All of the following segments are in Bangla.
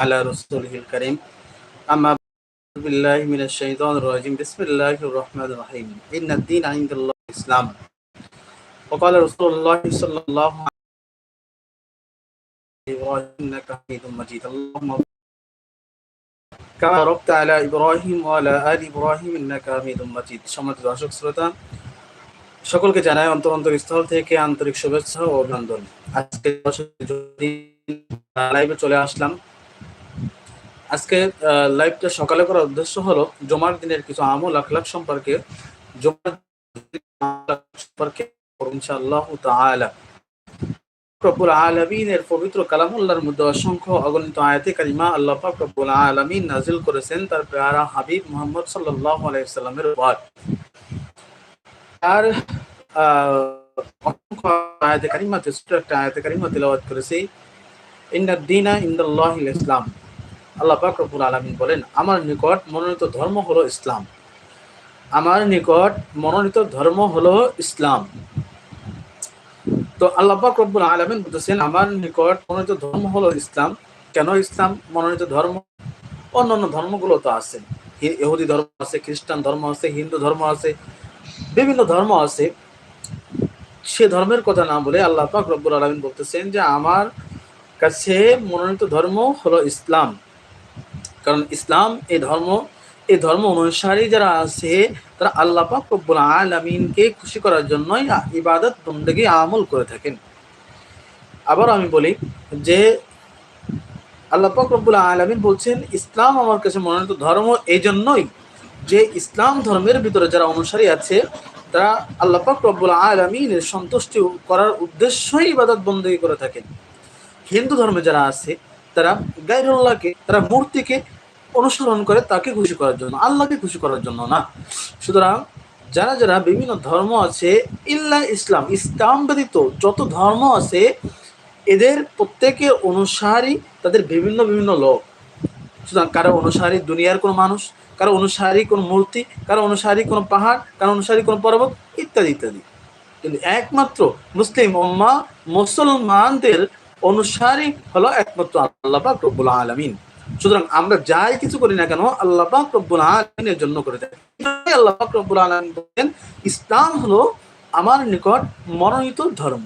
على رسوله الكريم أما بعد بالله من الشيطان الرجيم بسم الله الرحمن الرحيم إن الدين عند الله الإسلام وقال رسول الله صلى الله عليه وسلم إبراهيم إنك حميد مجيد اللهم كما باركت على إبراهيم وعلى آل إبراهيم إنك حميد مجيد সম্মানিত দর্শক শ্রোতা সকলকে জানাই অন্তর অন্তর স্থল থেকে আন্তরিক শুভেচ্ছা ও অভিনন্দন আজকে লাইভে চলে আসলাম আজকে লাইভটা সকালে করার উদ্দেশ্য হলো জমার দিনের কিছু আমল আখলাক সম্পর্কে। জমার সম্পর্কে ইনশাআল্লাহ তাআলা। রব্বুল আলামিনের পবিত্র কালামুল্লাহর মধ্যে অসংখ্য অগণিত আয়াতে আল্লাহ পাক রব্বুল আলামিন নাজিল করেছেন। তার হাবিব মুহাম্মদ সাল্লাল্লাহু আলাইহি সাল্লামের উপর। আর অসংখ্য আয়াতে কারিমাতে ছোট একটা আয়াতে কারিমা তেলাওয়াত করেছি। ইন্নাদ দিনা ইসলাম। আল্লাহ পাক রব্বুল আলামিন বলেন, আমার নিকট মনোনীত ধর্ম হলো ইসলাম। আমার নিকট মনোনীত ধর্ম হলো ইসলাম। তো আল্লাহ রব্বুল আলামিন বলতেছেন, আমার নিকট মনোনীত ধর্ম হলো ইসলাম। কেন ইসলাম? মনোনীত ধর্ম? অন্যান্য ধর্মগুলো তো আছে। ইহুদি ধর্ম আছে, খ্রিস্টান ধর্ম আছে, হিন্দু ধর্ম আছে, বিভিন্ন ধর্ম আছে। সে ধর্মের কথা না বলে আল্লাহ পাক রব্বুল আলামিন বলতেছেন যে, আমার কাছে মনোনীত ধর্ম হলো ইসলাম। কারণ ইসলাম এ ধর্ম এ ধর্ম অনুসারী যারা আছে, তারা আল্লাহ পাক রব্বুল আলামিনকে খুশি করার জন্যই ইবাদত, বন্দেগী আমল করে থাকেন। আবার আমি বলি যে, আল্লাহ পাক রব্বুল আলামিন বলছেন, ইসলাম আমার কাছে মনোনীত ধর্ম এই জন্যই যে ইসলাম ধর্মের ভিতরে যারা অনুসারী আছে, তারা আল্লাহ পাক রব্বুল আলামিনের সন্তুষ্টি করার উদ্দেশ্যই ইবাদত, বন্দেগী করে থাকেন। হিন্দু ধর্মে যারা আছে তারা গাইরুল্লাহকে তারা মূর্তিকে অনুসরণ করে তাকে খুশি করার জন্য, আল্লাহকে খুশি করার জন্য না। সুতরাং যারা যারা বিভিন্ন ধর্ম আছে, ইল্লা ইসলাম ইসলাম ব্যতীত যত ধর্ম আছে, এদের প্রত্যেকের অনুসারী তাদের বিভিন্ন বিভিন্ন লোক। সুতরাং কারও অনুসারী দুনিয়ার কোনো মানুষ, কারও অনুসারী কোনো মূর্তি, কারও অনুসারী কোনো পাহাড়, কারও অনুসারী কোনো পর্বত, ইত্যাদি ইত্যাদি। কিন্তু একমাত্র মুসলিম উম্মা মুসলমানদের অনুসারী হলো একমাত্র আল্লাহ পাক রব্বুল আলামিন। সুতরাং আমরা যাই কিছু করি না কেন, আল্লাহ পাক রব্বুল আলামিনের জন্য করে থাকি। আল্লাহ পাক রব্বুল আলামিন বলেন, ইসলাম হলো আমার নিকট মনোনীত ধর্ম।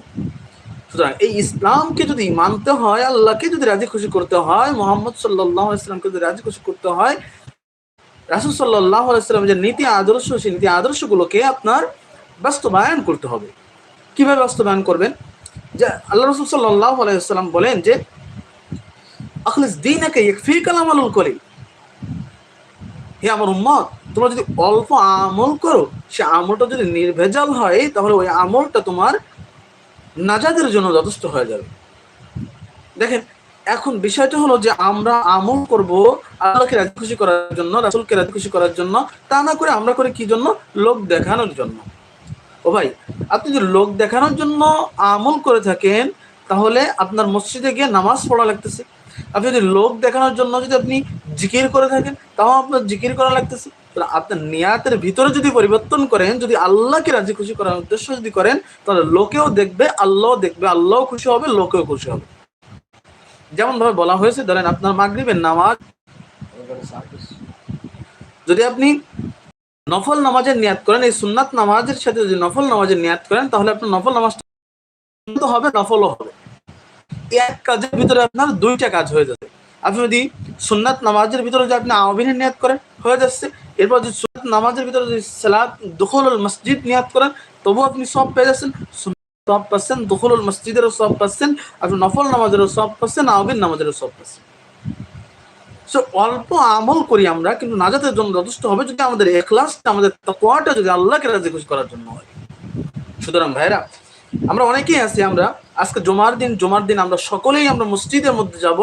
সুতরাং এই ইসলামকে যদি মানতে হয়, আল্লাহকে যদি রাজি খুশি করতে হয়, মোহাম্মদ সাল্লাহ ইসলামকে যদি রাজি খুশি করতে হয়, রাসুল সাল্লাহ ইসলাম যে নীতি আদর্শ, সেই নীতি আদর্শগুলোকে আপনার বাস্তবায়ন করতে হবে। কীভাবে বাস্তবায়ন করবেন? যে আল্লাহ রসুল সাল্লাহ আলাইসাল্লাম বলেন যে, আখলিস দিন একে ফি কালাম আলুল করে হে আমার উম্মত, তোমরা যদি অল্প আমল করো, সে আমলটা যদি নির্ভেজাল হয়, তাহলে ওই আমলটা তোমার নাজাদের জন্য যথেষ্ট হয়ে যাবে। দেখেন, এখন বিষয়টা হলো যে আমরা আমল করব আল্লাহকে রাজি খুশি করার জন্য, রাসুলকে রাজি খুশি করার জন্য, তা না করে আমরা করে কি জন্য? লোক দেখানোর জন্য। ও ভাই, আপনি যদি লোক দেখানোর জন্য আমল করে থাকেন, তাহলে আপনার মসজিদে গিয়ে নামাজ পড়া লাগতেছে। আপনি যদি লোক দেখানোর জন্য যদি আপনি জিকির করে থাকেন, তাও আপনার জিকির করা লাগতেছে। আপনার নিয়াতের ভিতরে যদি পরিবর্তন করেন, যদি আল্লাহকে রাজি খুশি করার উদ্দেশ্য যদি করেন, তাহলে লোকেও দেখবে আল্লাহ দেখবে আল্লাহ খুশি হবে, লোকেও খুশি হবে। যেমন ভাবে বলা হয়েছে, ধরেন আপনার মাগরিবের নামাজ, যদি আপনি নফল নামাজের নিয়াত করেন, এই সুন্নাত নামাজের সাথে যদি নফল নামাজের নিয়াত করেন, তাহলে আপনার নফল নামাজটা হবে, নফলও হবে। এক কাজের ভিতরে আপনার দুইটা কাজ হয়ে যাবে। আপনি যদি সুন্নাত নামাজের ভিতরে যদি আপনি আওয়াবিনের নিয়াত করেন, হয়ে যাচ্ছে। এরপর যদি সুন্নাত নামাজের ভিতরে যদি সালাদ দখল মসজিদ নিয়াত করেন তবু আপনি সব পেয়ে যাচ্ছেন। সব পাচ্ছেন দখল মসজিদেরও সব পাচ্ছেন, আপনি নফল নামাজেরও সব পাচ্ছেন আওবিন নামাজেরও সব পাচ্ছেন। অল্প আমল করি আমরা, কিন্তু নাজাতের জন্য যথেষ্ট হবে যদি আমাদের এখলাসটা, আমাদের তকোয়াটা যদি আল্লাহকে রাজি খুশি করার জন্য হয়। সুতরাং ভাইরা আমরা অনেকেই আছি আমরা। আজকে জমার দিন জমার দিন আমরা সকলেই আমরা মসজিদের মধ্যে যাব।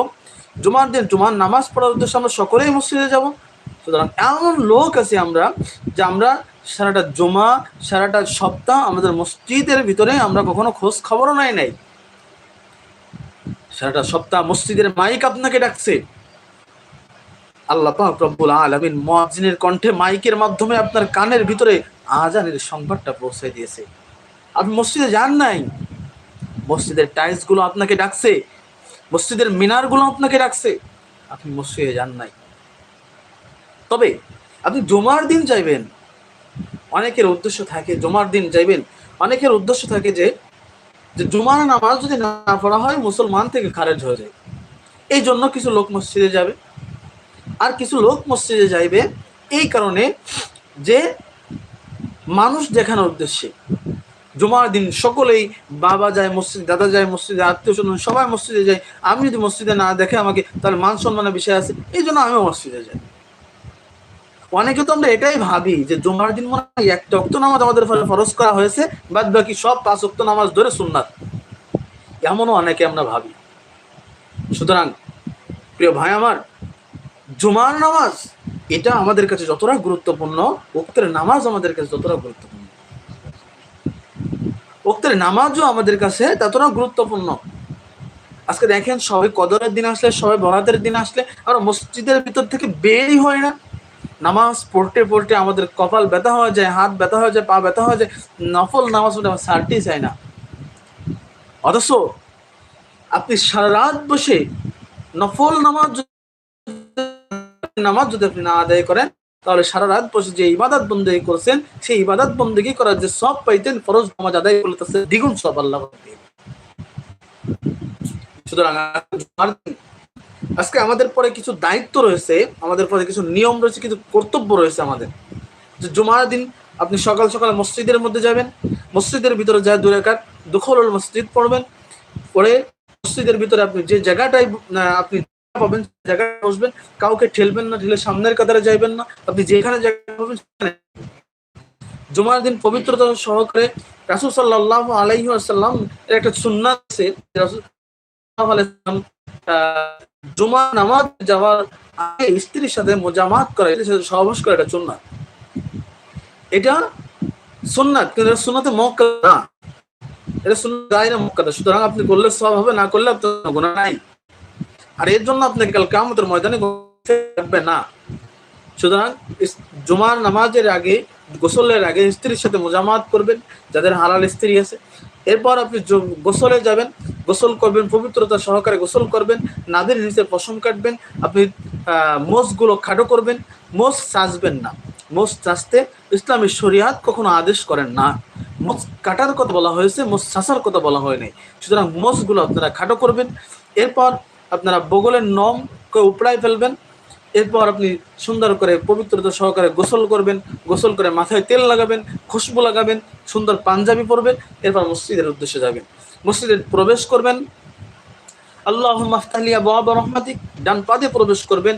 জমার দিন, জমার নামাজ পড়ার উদ্দেশ্যে আমরা সকলেই মসজিদে যাব। সুতরাং এমন লোক আছে আমরা যে আমরা সারাটা জমা, সারাটা সপ্তাহ আমাদের মসজিদের ভিতরে আমরা কখনো খোঁজ খবরও নাই নাই। সারাটা সপ্তাহ মসজিদের মাইক আপনাকে ডাকছে। আল্লাহ পাক রব্বুল আলামিন মুয়াজ্জিনের কণ্ঠে মাইকের মাধ্যমে আপনার কানের ভিতরে আজানের সংবাদটা পৌঁছে দিয়েছে। আপনি মসজিদে যান নাই? মসজিদের টাইলসগুলো আপনাকে ডাকছে। মসজিদের মিনারগুলো আপনাকে ডাকছে। আপনি মসজিদে যান নাই। তবে আপনি জমার দিন যাইবেন। অনেকের উদ্দেশ্য থাকে জমার দিন যাইবেন। অনেকের উদ্দেশ্য থাকে যে যে জুমার নামাজ যদি না পড়া হয়, মুসলমান থেকে খারেজ হয়ে যায়। এই জন্য কিছু লোক মসজিদে যাবে। আর কিছু লোক মসজিদে যাইবে। এই কারণে যে মানুষ দেখানোর উদ্দেশ্যে জুমার দিন সকলেই বাবা যায় মসজিদ, দাদা যায় মসজিদে, আত্মীয় স্বজন সবাই মসজিদে যায়। আমি যদি মসজিদে না দেখে আমাকে, তাহলে মান সম্মানের বিষয় আছে। এই জন্য আমিও মসজিদে যাই। অনেকে তো আমরা এটাই ভাবি যে জুমার দিন মনে হয় একটা অক্ত নামাজ আমাদের ফলে ফরজ করা হয়েছে বাদ বাকি সব পাঁচ অক্ত নামাজ ধরে সুন্নাত। এমনও অনেকে আমরা ভাবি। সুতরাং, প্রিয় ভাই আমার জুমার নামাজ, এটা আমাদের কাছে যতটা গুরুত্বপূর্ণ, উক্তের নামাজ আমাদের কাছে যতটা গুরুত্বপূর্ণ। উক্তের নামাজও আমাদের কাছে ততটা গুরুত্বপূর্ণ। আজকে দেখেন, সবাই কদরের দিন আসলে, সবাই বরাতের দিন আসলে আমরা মসজিদের ভিতর থেকে বেরই হয় না। নামাজ পড়তে পড়তে আমাদের কপাল ব্যথা হয়ে যায়, হাত ব্যথা হয়ে যায়, পা ব্যথা হয়ে যায়, নফল নামাজ পড়তে আমার সারতেই চায় না। অথচ আপনি সারা রাত বসে নফল নামাজ নামাজ যদি আপনি না আদায় করেন, তাহলে সারা রাত বসে যে ইবাদত বন্দী করছেন, সেই ইবাদত বন্দী করার যে সব পাইতেন, ফরজ নামাজ আদায় করলে দ্বিগুণ সব আল্লাহ। সুতরাং আজকে আমাদের পরে কিছু দায়িত্ব রয়েছে, আমাদের পরে কিছু নিয়ম রয়েছে, কিছু কর্তব্য রয়েছে আমাদের যে জুমার দিন আপনি সকাল সকাল মসজিদের মধ্যে যাবেন, মসজিদের ভিতরে যা দূরে কাট দুখল মসজিদ পড়বেন পরে মসজিদের ভিতরে আপনি যে জায়গাটায় আপনি পাবেন, জায়গায় বসবেন, কাউকে ঠেলবেন না, ঠেলে সামনের কাতারে যাইবেন না। আপনি যেখানে পাবেন সেখানে। দিন পবিত্রতা সহকারে রাসুল সাল্লাহ আলাইহি আসাল্লাম একটা সুন্নাত আছে জুমা নামাজ যাওয়ার আগে স্ত্রীর সাথে মোজামাত করা এটার সাথে সহবাস করা এটা সুন্নাত এটা সুন্নাত কিন্তু সুন্নাতে মক্কা না। এটা সুন্নাত গায়ে না মক্কাদা সুতরাং আপনি করলে সব হবে, না করলে আপনার গুণা নাই। আর এর জন্য আপনাকে কাল কামতের ময়দানে থাকবে না। সুতরাং জুমার নামাজের আগে, গোসলের আগে স্ত্রীর সাথে মোজামাত করবেন, যাদের হালাল স্ত্রী আছে। এরপর আপনি গোসলে যাবেন, গোসল করবেন, পবিত্রতা সহকারে গোসল করবেন, নাদের নিচে পশম কাটবেন, আপনি মোষগুলো খাটো করবেন মোষ চাচবেন না। মোষ চাচতে ইসলামী শরিয়াত কখনো আদেশ করেন না। মোষ কাটার কথা বলা হয়েছে মোষ চাষার কথা বলা হয় নাই। সুতরাং মোষগুলো আপনারা খাটো করবেন। এরপর আপনারা বগলের নমকে উপড়ায় ফেলবেন। এরপর আপনি সুন্দর করে পবিত্রতা সহকারে গোসল করবেন, গোসল করে মাথায় তেল লাগাবেন, খুশবু লাগাবেন, সুন্দর পাঞ্জাবি পরবেন, এরপর মসজিদের উদ্দেশ্যে যাবেন। মসজিদে প্রবেশ করবেন। আল্লাহ মাফতালিয়া বাবা রহমাতিক, ডান পাদে প্রবেশ করবেন।